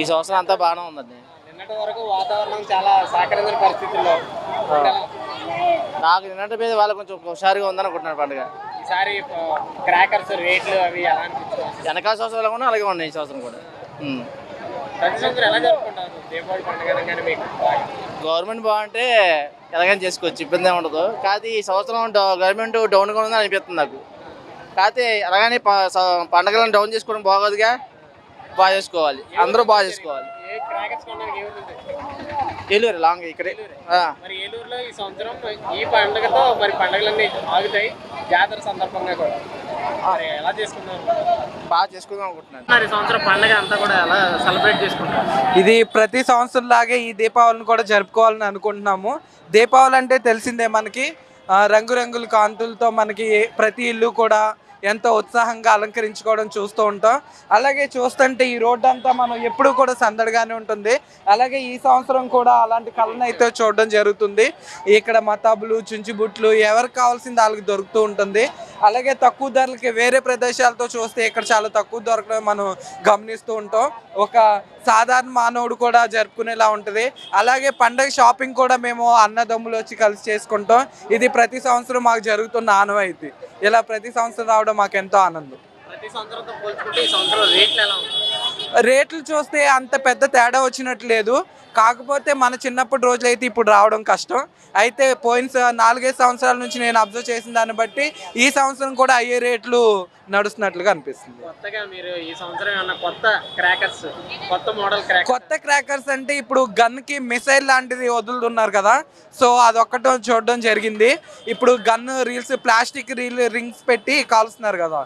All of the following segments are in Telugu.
ఈ సంవత్సరం అంతా బాగానే ఉందండి. నిన్నటి వరకు వాతావరణం చాలా సహకరించిన పరిస్థితుల్లో. నాకు నిన్నటి మీద వాళ్ళు కొంచెం హుషారుగా ఉందని అనుకుంటున్నాను పండుగ. ఈసారి క్రాకర్స్ రేట్లు అవి ఎలా అనిపించాయి వెనకాల సంవత్సరాలు కూడా అలాగే ఉన్నాయి ఈ సంవత్సరం కూడా. ఉమ్. ప్రతి సంవత్సరం ఎలా జరుపుకుంటారు? దీపావళి పండుగ అనగానే మీకు. బాగా గవర్నమెంట్ బాగుంటే ఎలాగైనా చేసుకోవచ్చు ఇబ్బంది ఏమి ఉండదు. కాకపోతే ఈ సంవత్సరం డౌ- గవర్నమెంట్ డౌన్గా ఉందని అనిపిస్తుంది నాకు. కాకపోతే అలాగని ప- స- పండగలను డౌన్ చేసుకోవడం బాగోదుగా బాగా చేసుకోవాలి. అందరూ బాగా చేసుకోవాలి. ఏ క్రాకర్స్ కొనడానికి ఏ ఊరు నుంచి వచ్చారు? ఏలూరు లాంగ్ ఇక్కడే. ఆ. మరి ఏలూరులో ఈ సంవత్సరం ఈ పండుగతో మరి పండుగలన్నీ ఆగుతాయి. జాతర సందర్భంగా కూడా. మరి ఎలా చేసుకున్నారు? బాగా చేసుకుందాం అనుకుంటున్నాను. మరి సంవత్సరం పండుగ అంతా కూడా ఎలా సెలబ్రేట్ చేసుకుంటారు? ఇది ప్రతి సంవత్సరం లాగే ఈ దీపావళిని కూడా జరుపుకోవాలని అనుకుంటున్నాము. దీపావళి అంటే తెలిసిందే మనకి. రంగురంగుల కాంతులతో మనకి ప్రతి ఇల్లు కూడా ఎంతో ఉత్సాహంగా అలంకరించుకోవడం చూస్తూ ఉంటాం. అలాగే చూస్తుంటే ఈ రోడ్డు అంతా మనం ఎప్పుడూ కూడా సందడిగానే ఉంటుంది. అలాగే ఈ సంవత్సరం కూడా అలాంటి కళను అయితే చూడడం జరుగుతుంది. ఇక్కడ మతాబులు చుంచిబుట్లు ఎవరికి కావాల్సింది వాళ్ళకి దొరుకుతూ ఉంటుంది. అలాగే తక్కువ ధరలకి వేరే ప్రదేశాలతో చూస్తే ఇక్కడ చాలా తక్కువ దొరకడం మనం గమనిస్తూ ఉంటాం. ఒక సాధారణ మానవుడు కూడా జరుపుకునేలా ఉంటుంది. అలాగే పండగ షాపింగ్ కూడా మేము అన్నదమ్ములు వచ్చి కలిసి చేసుకుంటాం. ఇది ప్రతి సంవత్సరం మాకు జరుగుతున్న ఆనవాయితీ. ఇలా ప్రతి సంవత్సరం రావడం మాకు ఎంతో ఆనందం. ప్రతి సంవత్సరంతో పోల్చుకుంటే ఈ సంవత్సరం రేట్లు ఎలా రేట్లు చూస్తే అంత పెద్ద తేడా వచ్చినట్టు లేదు కాకపోతే మన చిన్నప్పటి రోజులు అయితే ఇప్పుడు రావడం కష్టం. అయితే పోయిన నాలుగైదు సంవత్సరాల నుంచి నేను అబ్జర్వ్ చేసిన దాన్ని బట్టి ఈ సంవత్సరం కూడా అయ్యే రేట్లు నడుస్తున్నట్లుగా అనిపిస్తుంది. కొత్తగా మీరు ఈ సంవత్సరం ఏమన్నా కొత్త క్రాకర్స్ కొత్త మోడల్ కొత్త క్రాకర్స్ అంటే ఇప్పుడు గన్కి మిసైల్ లాంటిది వదులుతున్నారు కదా. సో అదొక్కటి చూడడం జరిగింది. ఇప్పుడు gun reels plastic reel rings పెట్టి కాలుస్తున్నారు కదా.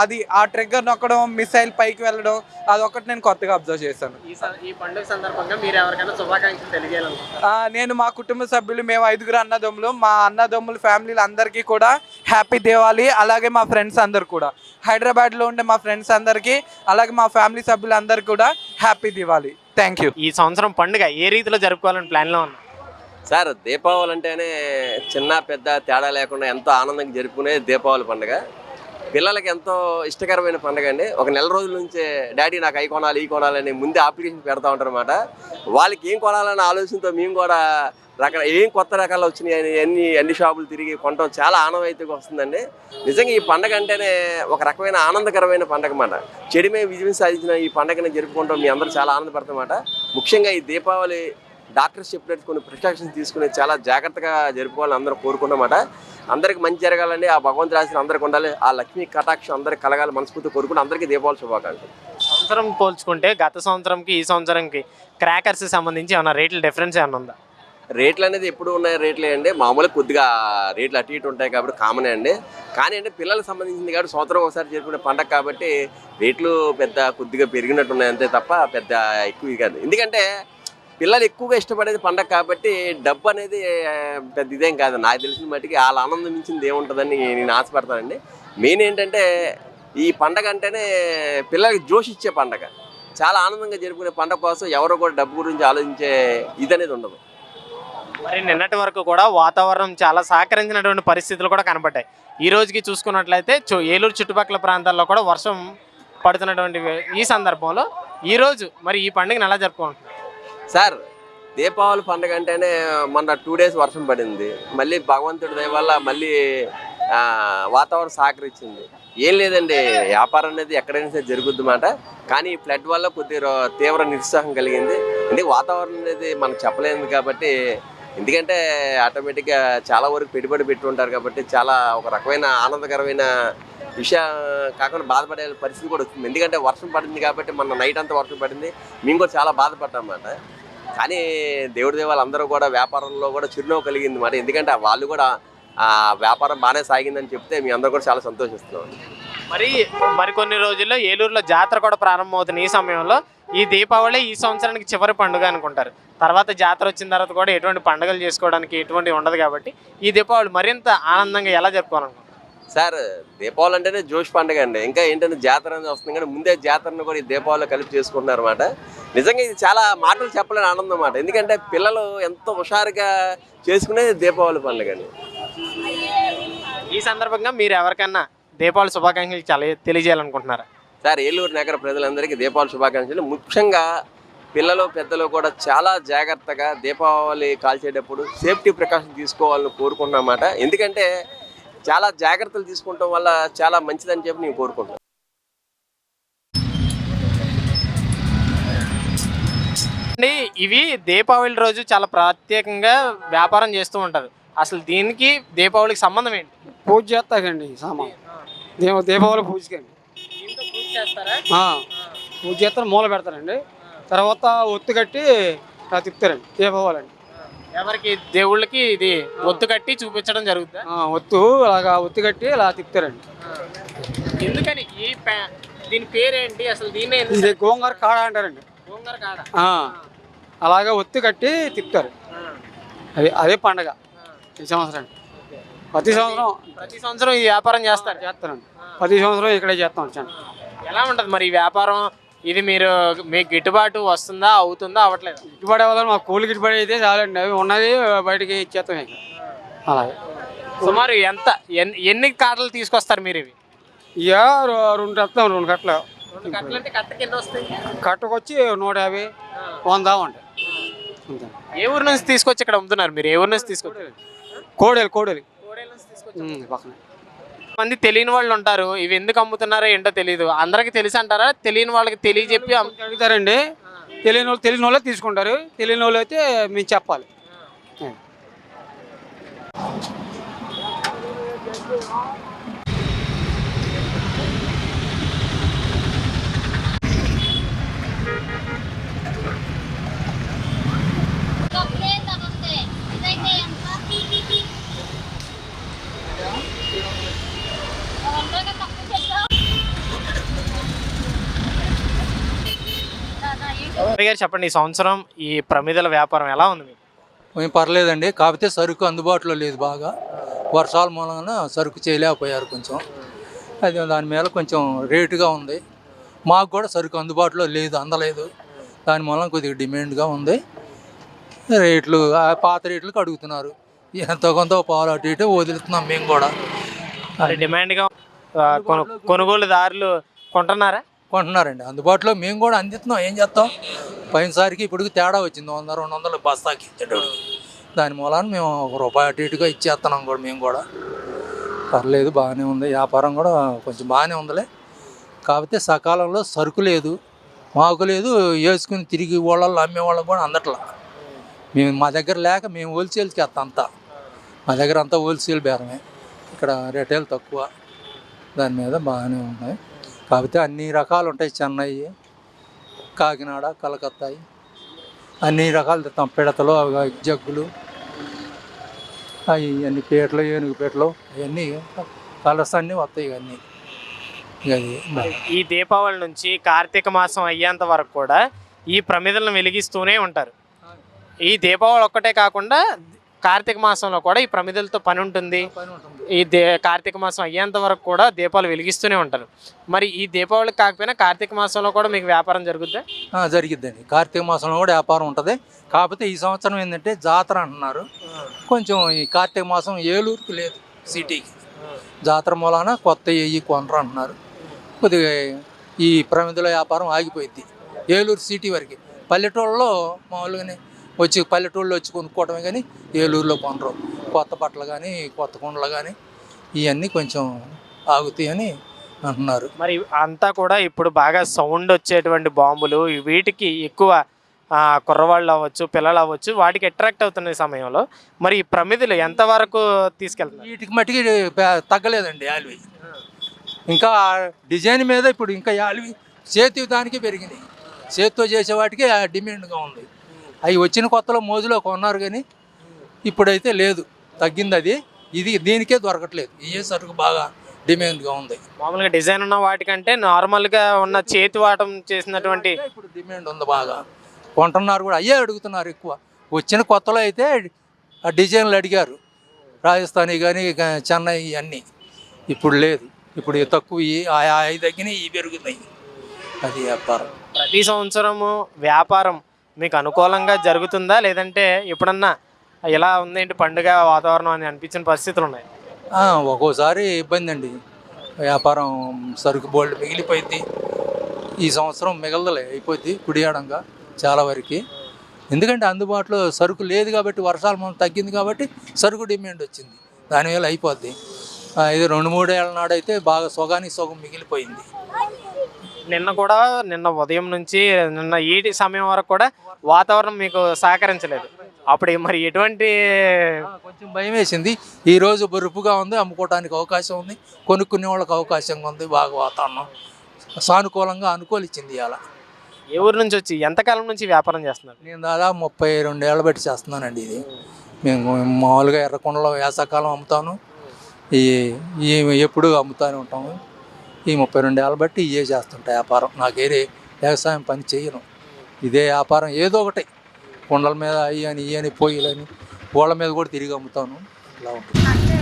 అది ఆ ట్రిగ్గర్ నొక్కడం మిసైల్ పైకి వెళ్ళడం అదొక్కటి నేను కొత్తగా అబ్జర్వ్ చేశాను. ఈ స- ఈ పండుగ సందర్భంగా మీరు ఎవరికైనా శుభాకాంక్షలు తెలియజేయాలనుకుంటారు ఆ, నేను మా కుటుంబ సభ్యులు మేము ఐదుగురు అన్నదమ్ములు మా అన్నదమ్ముల ఫ్యామిలీలు అందరికీ కూడా హ్యాపీ దివాళీ అలాగే మా ఫ్రెండ్స్ అందరు కూడా. హైదరాబాద్లో ఉండే మా ఫ్రెండ్స్ అందరికీ అలాగే మా ఫ్యామిలీ సభ్యులందరికీ కూడా హ్యాపీ దివాళీ థ్యాంక్ యూ ఈ సంవత్సరం పండుగ ఏ రీతిలో జరుపుకోవాలని ప్లాన్లో ఉన్నా సార్ దీపావళి అంటేనే చిన్న పెద్ద తేడా లేకుండా ఎంతో ఆనందంగా జరుపుకునే దీపావళి పండుగ. పిల్లలకి ఎంతో ఇష్టకరమైన పండుగ అండి. ఒక నెల రోజుల నుంచే డాడీ నాకు అవి కొనాలి ఈ కొనాలని ముందే అప్లికేషన్ పెడతా ఉంటారు అనమాట వాళ్ళకి ఏం కొనాలన్న ఆలోచనతో మేము కూడా రకాల ఏం కొత్త రకాలు వచ్చినాయి అని అన్ని అన్ని షాపులు తిరిగి కొనడం చాలా ఆనందమైతే వస్తుందండి. నిజంగా ఈ పండగ అంటేనే ఒక రకమైన ఆనందకరమైన పండగ అన్నమాట. చెడిమే విజయం సాధించిన ఈ పండగని జరుపుకుంటాం మీ అందరూ చాలా ఆనందపడతామాట ముఖ్యంగా ఈ దీపావళి డాక్టర్స్ చెప్పినట్టు కొన్ని ప్రికాషన్స్ తీసుకుని చాలా జాగ్రత్తగా జరుపుకోవాలని అందరూ కోరుకున్నమాట అందరికి మంచి జరగాలండి. ఆ భగవంతుడు రాసిన అందరికి ఉండాలి. ఆ లక్ష్మీ కటాక్షం అందరికి కలగాలి మనస్ఫూర్తి కోరుకుని అందరికీ దీపావళి శుభాకాంక్షలు. సంవత్సరం పోల్చుకుంటే గత సంవత్సరంకి ఈ సంవత్సరంకి క్రాకర్స్ సంబంధించి ఏమైనా రేట్ల డిఫరెన్స్ ఏమైనా ఉందా? రేట్లు అనేది ఎప్పుడు ఉన్నాయి? రేట్లే అండి. మామూలుగా కొద్దిగా రేట్లు అటు ఇటు ఉంటాయి కాబట్టి కామనే అండి. కానీ అంటే పిల్లలకు సంబంధించింది కాబట్టి సంవత్సరం ఒకసారి జరుపుకునే పండగ కాబట్టి రేట్లు పెద్ద కొద్దిగా పెరిగినట్టు ఉన్నాయి అంతే తప్ప పెద్ద ఎక్కువ కాదు ఎందుకంటే పిల్లలు ఎక్కువగా ఇష్టపడేది పండగ కాబట్టి డబ్బు అనేది పెద్ద ఇదేం కాదు. నాకు తెలిసిన మట్టుకి వాళ్ళ ఆనందం మించింది ఏముంటుందని నేను ఆశపడతానండి. మెయిన్ ఏంటంటే ఈ పండగ అంటేనే పిల్లలకి జోష్ ఇచ్చే పండగ. చాలా ఆనందంగా జరుపుకునే పండగ కోసం ఎవరో కూడా డబ్బు గురించి ఆలోచించే ఇది అనేది ఉండదు. మరి నిన్నటి వరకు కూడా వాతావరణం చాలా సహకరించినటువంటి పరిస్థితులు కూడా కనబడ్డాయి ఈ రోజుకి చూసుకున్నట్లయితే ఏలూరు చుట్టుపక్కల ప్రాంతాల్లో కూడా వర్షం పడుతున్నటువంటి ఈ సందర్భంలో ఈ రోజు మరి ఈ పండుగను ఎలా జరుపుకుంటున్నారు సార్ దీపావళి పండుగ అంటేనే మొన్న టూ డేస్ వర్షం పడింది. మళ్ళీ భగవంతుడి దయ వల్ల మళ్ళీ వాతావరణం సహకరించింది. ఏం లేదండి వ్యాపారం అనేది ఎక్కడైనా సరే జరుగుద్ది మాట. కానీ ఈ ఫ్లడ్ వల్ల కొద్దిగా తీవ్ర నిరుత్సాహం కలిగింది. ఎందుకంటే వాతావరణం అనేది మనం చెప్పలేదు కాబట్టి ఎందుకంటే ఆటోమేటిక్గా చాలా వరకు పెట్టుబడి పెట్టి ఉంటారు కాబట్టి చాలా ఒక రకమైన ఆనందకరమైన విషయం కాకుండా బాధపడే పరిస్థితి కూడా వచ్చింది. ఎందుకంటే వర్షం పడింది కాబట్టి మన నైట్ అంతా వర్షం పడింది. మేము కూడా చాలా బాధపడ్డాం అన్నమాట కానీ దేవుడి దేవాలు అందరూ కూడా వ్యాపారంలో కూడా చిరునవ్వు కలిగింది మాట ఎందుకంటే వాళ్ళు కూడా ఆ వ్యాపారం బాగానే సాగిందని చెప్తే మీ అందరూ కూడా చాలా సంతోషిస్తున్నాం. మరి మరికొన్ని రోజుల్లో ఏలూరులో జాతర కూడా ప్రారంభమవుతుంది ఈ సమయంలో. ఈ దీపావళి ఈ సంవత్సరానికి చివరి పండుగ అనుకుంటారు. తర్వాత జాతర వచ్చిన తర్వాత కూడా ఎటువంటి పండుగలు చేసుకోవడానికి ఎటువంటి ఉండదు కాబట్టి ఈ దీపావళి మరింత ఆనందంగా ఎలా జరుపుకోవాలనుకుంటారు సార్ దీపావళి అంటేనే జోష్ పండుగ అండి. ఇంకా ఏంటంటే జాతర అనేది వస్తుంది కానీ ముందే జాతరను కూడా ఈ దీపావళి కలిపి చేసుకుంటున్నారు అనమాట నిజంగా ఇది చాలా మాటలు చెప్పలేని ఆనందం అన్నమాట. ఎందుకంటే పిల్లలు ఎంతో హుషారుగా చేసుకునేది దీపావళి పండుగ అండి. ఈ సందర్భంగా మీరు ఎవరికన్నా దీపావళి శుభాకాంక్షలు చాలా తెలియజేయాలనుకుంటున్నారా? సార్ ఏలూరు నగర ప్రజలందరికీ దీపావళి శుభాకాంక్షలు. ముఖ్యంగా పిల్లలు పెద్దలు కూడా చాలా జాగ్రత్తగా దీపావళి కాల్చేటప్పుడు సేఫ్టీ ప్రికాషన్ తీసుకోవాలని కోరుకుంటున్నమాట ఎందుకంటే చాలా జాగ్రత్తలు తీసుకోవటం వల్ల చాలా మంచిదని చెప్పి నేను కోరుకుంటున్నాను అండి ఇవి దీపావళి రోజు చాలా ప్రత్యేకంగా వ్యాపారం చేస్తూ ఉంటారు. అసలు దీనికి దీపావళికి సంబంధం ఏంటి? పూజ చేస్తాకండి సామాన్. దీపావళి పూజకండి. ఆ, పూజ చేస్తారు మూల పెడతారండి. తర్వాత ఒత్తు కట్టి తిప్పుతారండి దీపావళి అండి ఎవరికి దేవుళ్ళకి ఇది ఒత్తు కట్టి చూపించడం జరుగుతుందా ఒత్తు అలాగా ఒత్తు కట్టి ఇలా తిప్పుతారండి. ఎందుకని ఈ పే- దీని పేరేంటి? అసలు దీన్ని ఎందుకు ఇది గోంగూర కాడ అంటారండి. గోంగూర కాడ? ఆ, అలాగా ఒత్తు కట్టి తిప్పుతారు. అది అదే పండగ ఈ సంవత్సరం. ప్రతి సంవత్సరం. ప్రతి సంవత్సరం ఈ వ్యాపారం చేస్తారు? చేస్తారండి. ప్రతి సంవత్సరం ఇక్కడే చేస్తాం వచ్చాను. ఎలా ఉంటుంది మరి ఈ వ్యాపారం? ఇది మీరు మీకు గిట్టుబాటు వస్తుందా అవుతుందా అవ్వట్లేదా? గిట్టుబడి వల్ల మా కూలి గిట్టుబడి అయితే చాలండి. అవి ఉన్నది బయటికి ఇచ్చేస్తాం ఇక. అలాగే. సుమారు ఎంత ఎన్ని ఎన్ని కాటలు తీసుకొస్తారు మీరు ఇవి? ఇక రెండు కట్టలు రెండు కట్టలు. కట్టకొచ్చి నూట యాభై వంద ఉంటాయి ఏ ఊరు నుంచి తీసుకొచ్చి ఇక్కడ అమ్ముతున్నారు మీరు? ఏ ఊరు నుంచి తీసుకొచ్చి కోడేలు కోడేలు. కోడేల నుంచి తీసుకొచ్చి పక్కన. మంది తెలియని వాళ్ళు ఉంటారు. ఇవి ఎందుకు అమ్ముతున్నారో ఏంటో తెలియదు అందరికి తెలిసి అంటారా? తెలియని వాళ్ళకి తెలియజెప్పి అడుగుతారండి. తెలియని వాళ్ళు తెలియని వాళ్ళే తీసుకుంటారు. తెలియని వాళ్ళు అయితే మేము చెప్పాలి. గారు చెప్పండి ఈ సంవత్సరం ఈ ప్రమిదల వ్యాపారం ఎలా ఉంది మీకు? ఏం పర్లేదండి. కాకపోతే సరుకు అందుబాటులో లేదు బాగా. వర్షాల మూలంగా సరుకు చేయలేకపోయారు కొంచెం. అది దాని మీద కొంచెం రేటుగా ఉంది. మాకు కూడా సరుకు అందుబాటులో లేదు అందలేదు. దాని మూలం కొద్దిగా డిమాండ్గా ఉంది. రేట్లు పాత రేట్లకు అడుగుతున్నారు. ఎంతో కొంత పాలు అటు ఇటు వదులుతున్నాం మేము కూడా. డిమాండ్గా కొనుగోలుదారులు కొంటున్నారా? కొంటున్నారండి అందుబాటులో మేము కూడా అందిస్తున్నాం. ఏం చేస్తాం? పైనసారికి ఇప్పుడు తేడా వచ్చింది. వంద రెండు వందలు బస్తాకి ఇచ్చేటోడు దాని మూలాన మేము ఒక రూపాయి అటు ఇటుగా ఇచ్చేస్తున్నాం కూడా మేము కూడా. పర్లేదు బాగానే ఉంది. వ్యాపారం కూడా కొంచెం బాగానే ఉందిలే. కాకపోతే సకాలంలో సరుకు లేదు. మాకు లేదు. వేసుకుని తిరిగి వాళ్ళల్లో అమ్మే వాళ్ళకి కూడా అందట్లా. మేము మా దగ్గర లేక మేము హోల్సేల్కి వేస్తాం అంతా. మా దగ్గర అంతా హోల్సేల్ బేరమే. ఇక్కడ రిటైల్ తక్కువ. దాని మీద బాగానే ఉన్నాయి. కాకపోతే అన్ని రకాలు ఉంటాయి చెన్నై కాకినాడ కలకత్తాయి అన్ని రకాలు తెస్తాం పిడతలు అవి జగ్గులు అవి అన్ని పీటలు ఏనుగు పీటలు అవన్నీ కలర్స్ అన్నీ వస్తాయి బా- ఈ దీపావళి నుంచి కార్తీక మాసం అయ్యేంత వరకు కూడా ఈ ప్రమిదలను వెలిగిస్తూనే ఉంటారు. ఈ దీపావళి ఒక్కటే కాకుండా కార్తీక మాసంలో కూడా ఈ ప్రమిదలతో పని ఉంటుంది. ఈ దే కార్తీక మాసం అయ్యేంత వరకు కూడా దీపాలు వెలిగిస్తూనే ఉంటారు. మరి ఈ దీపావళికి కాకపోయినా కార్తీక మాసంలో కూడా మీకు వ్యాపారం జరుగుద్దా? జరిగిద్దండి. కార్తీక మాసంలో కూడా వ్యాపారం ఉంటుంది. కాకపోతే ఈ సంవత్సరం ఏంటంటే జాతర అంటున్నారు. కొంచెం ఈ కార్తీక మాసం ఏలూరుకి లేదు సిటీకి. జాతర మూలాన కొత్త ఎయ్యి కొనరు అంటున్నారు. కొద్దిగా ఈ ప్రమిదల వ్యాపారం ఆగిపోయింది ఏలూరు సిటీ వరకు. పల్లెటూళ్ళలో మామూలుగానే వచ్చి పల్లెటూళ్ళు వచ్చి కొనుక్కోవటమే కానీ ఏలూరులో కొనరు. కొత్త బట్టలు కానీ కొత్త కుండలు కానీ ఇవన్నీ కొంచెం ఆగుతాయని అంటున్నారు. మరి అంతా కూడా ఇప్పుడు బాగా సౌండ్ వచ్చేటువంటి బాంబులు వీటికి ఎక్కువ కుర్రవాళ్ళు అవ్వచ్చు పిల్లలు అవ్వచ్చు వాటికి అట్రాక్ట్ అవుతున్న సమయంలో మరి ఈ ప్రమిదలు ఎంతవరకు తీసుకెళ్తున్నారు? వీటికి మట్టికి తగ్గలేదండి యాల్వి. ఇంకా డిజైన్ మీద ఇప్పుడు ఇంకా యాల్వి చేతి దానికి పెరిగినాయి. చేతితో చేసే వాటికి డిమాండ్గా ఉంది. అవి వచ్చిన కొత్తలో మోజులో కొన్నారు కానీ ఇప్పుడైతే లేదు. తగ్గింది అది ఇది దీనికే దొరకట్లేదు. ఏ సరుకు బాగా డిమాండ్గా ఉంది. మామూలుగా డిజైన్ ఉన్న వాటికంటే నార్మల్గా ఉన్న చేతి వాటం చేసినటువంటి ఇప్పుడు డిమాండ్ ఉంది బాగా. కొంటున్నారు కూడా. అయ్యే అడుగుతున్నారు ఎక్కువ. వచ్చిన కొత్తలో అయితే ఆ డిజైన్లు అడిగారు. రాజస్థానీ కానీ చెన్నై ఇవన్నీ ఇప్పుడు లేదు. ఇప్పుడు తక్కువ అవి తగ్గినాయి ఇవి పెరుగుతున్నాయి అది వ్యాపారం. ప్రతి సంవత్సరము వ్యాపారం మీకు అనుకూలంగా జరుగుతుందా? లేదంటే ఎప్పుడన్నా ఇలా ఉందేంటి పండుగ వాతావరణం అని అనిపించిన పరిస్థితులు ఉన్నాయి? ఒక్కోసారి ఇబ్బంది అండి వ్యాపారం సరుకు బోల్డ్ మిగిలిపోయింది. ఈ సంవత్సరం మిగలదలే అయిపోద్ది కుడియాడంగా చాలా వరకు. ఎందుకంటే అందుబాటులో సరుకు లేదు కాబట్టి వర్షాలు మనం తగ్గింది కాబట్టి సరుకు డిమాండ్ వచ్చింది. దానివల్ల అయిపోద్ది. ఇది రెండు మూడేళ్ళ నాడైతే బాగా సొగానికి సొగం మిగిలిపోయింది. నిన్న కూడా నిన్న ఉదయం నుంచి నిన్న ఈ సమయం వరకు కూడా వాతావరణం మీకు సహకరించలేదు. అప్పుడు మరి ఎటువంటి కొంచెం భయం వేసింది. ఈ రోజు బొరుపుగా ఉంది అమ్ముకోవడానికి అవకాశం ఉంది కొనుక్కునే వాళ్ళకి అవకాశంగా ఉంది బాగా వాతావరణం సానుకూలంగా అనుకూలించింది ఇవాళ. ఏ ఊరు నుంచి వచ్చి ఎంతకాలం నుంచి వ్యాపారం చేస్తున్నారు? నేను దాదాపు ముప్పై రెండేళ్ళ బట్టి చేస్తున్నానండి ఇది. మేము మామూలుగా ఎర్రకొండలో వేసవకాలం అమ్ముతాను. ఈ ఎప్పుడు అమ్ముతానే ఉంటాము. ఈ ముప్పై రెండు ఏళ్ళ బట్టి ఇవే చేస్తుంటా వ్యాపారం. నాకేరే వ్యవసాయం పని చేయను ఇదే వ్యాపారం ఏదో ఒకటి. కుండల మీద అయ్యని ఇయ్యని పోయిలని వాళ్ళ మీద కూడా తిరిగి అమ్ముతాను. ఇలా ఉంటుంది.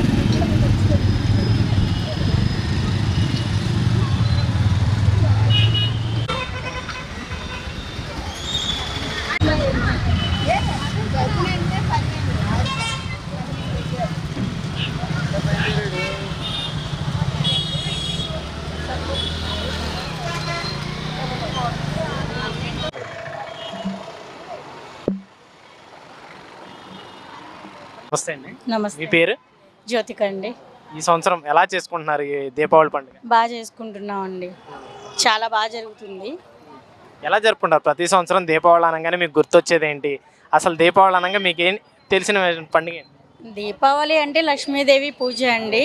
నమస్తే అండి. మీ నమస్తే పేరు? జ్యోతిక అండి. ఈ సంవత్సరం ఎలా చేసుకుంటున్నారు ఈ దీపావళి పండుగ? బాగా చేసుకుంటున్నాం అండి చాలా బాగా జరుగుతుంది. ఎలా జరుపుకుంటారు? ప్రతి సంవత్సరం దీపావళి అనగానే మీకు గుర్తొచ్చేది ఏంటి? అసలు దీపావళి అనగా మీకు ఏం తెలిసిన పండుగ ఏంటి? దీపావళి అంటే లక్ష్మీదేవి పూజ అండి.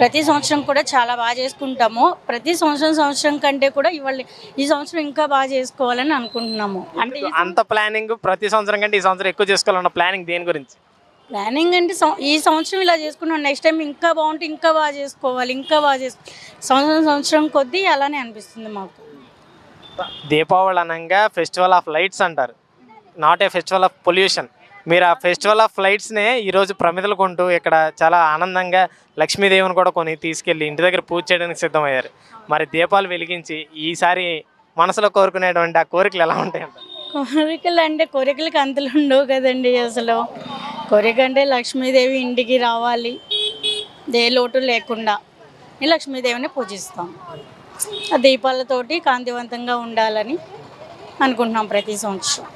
ప్రతి సంవత్సరం కూడా చాలా బాగా చేసుకుంటాము. ప్రతి సంవత్సరం సంవత్సరం కంటే కూడా ఇవాళ ఈ సంవత్సరం ఇంకా బాగా చేసుకోవాలని అనుకుంటున్నాము. అంటే ఈ అంత ప్లానింగ్ ప్రతి సంవత్సరం కంటే ఈ సంవత్సరం ఎక్కువ చేసుకోవాలన్న ప్లానింగ్ దేని గురించి? ప్లానింగ్ అంటే ఈ సంవత్సరం ఇలా చేసుకున్నాం నెక్స్ట్ టైం ఇంకా బాగుంటే ఇంకా బాగా చేసుకోవాలి ఇంకా బాగా చేసుకో సంవత్సరం సంవత్సరం కొద్దీ అలానే అనిపిస్తుంది మాకు. దీపావళి అనగా ఫెస్టివల్ ఆఫ్ లైట్స్ అంటారు. Not a festival of pollution మీరు ఆ ఫెస్టివల్ ఆఫ్ లైట్స్నే ఈరోజు ప్రమిదలు కొంటూ ఇక్కడ చాలా ఆనందంగా లక్ష్మీదేవిని కూడా కొని తీసుకెళ్ళి ఇంటి దగ్గర పూజ చేయడానికి సిద్ధమయ్యారు. మరి దీపాలు వెలిగించి ఈసారి మనసులో కోరుకునేటువంటి ఆ కోరికలు ఎలా ఉంటాయంట కోరికలు అంటే కోరికలకు అంతలు ఉండవు కదండి అసలు. కోరిక అంటే లక్ష్మీదేవి ఇంటికి రావాలి. ఏ లోటు లేకుండా లక్ష్మీదేవిని పూజిస్తాం. ఆ దీపాలతోటి కాంతివంతంగా ఉండాలని అనుకుంటున్నాం ప్రతి సంవత్సరం.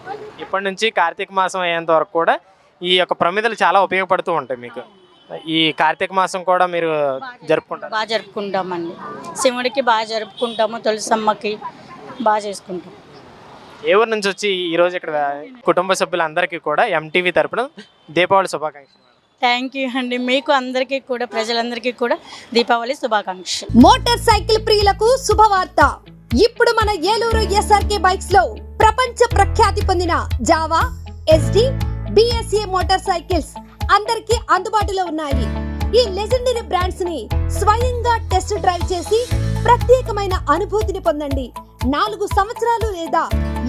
ఇప్పటి నుంచి కార్తీక మాసం అయ్యేంత వరకు కూడా ఈ యొక్క ప్రమిదలు చాలా ఉపయోగపడుతూ ఉంటాయి మీకు. ఈ కార్తీక మాసం కూడా మీరు జరుపుకుంటారు? బాగా జరుపుకుంటామండి. శివుడికి బాగా జరుపుకుంటాము తులసమ్మకి బాగా చేసుకుంటాం. ఏ ఊరు నుంచి వచ్చి ఈ రోజు ఇక్కడ కుటుంబ సభ్యులందరికీ కూడా ఎంటీవీ తరపున దీపావళి శుభాకాంక్షలు థ్యాంక్ యూ అండి మీకు అందరికీ కూడా ప్రజలందరికీ కూడా దీపావళి శుభాకాంక్షలు. మోటార్ సైకిల్ ప్రియులకు శుభవార్త. ఇప్పుడు మన ఏలూరు ఎస్ఆర్కే బైక్స్లో ప్రపంచ ప్రఖ్యాతి పొందిన Jawa Yezdi BSA motor cycles అందరికీ అందుబాటులో ఉన్నాయి. ఈ లెజెండరీ బ్రాండ్స్ని స్వయంగా టెస్ట్ డ్రైవ్ చేసి ప్రత్యేకమైన అనుభూతిని పొందండి. నాలుగు సంవత్సరాలు లేదా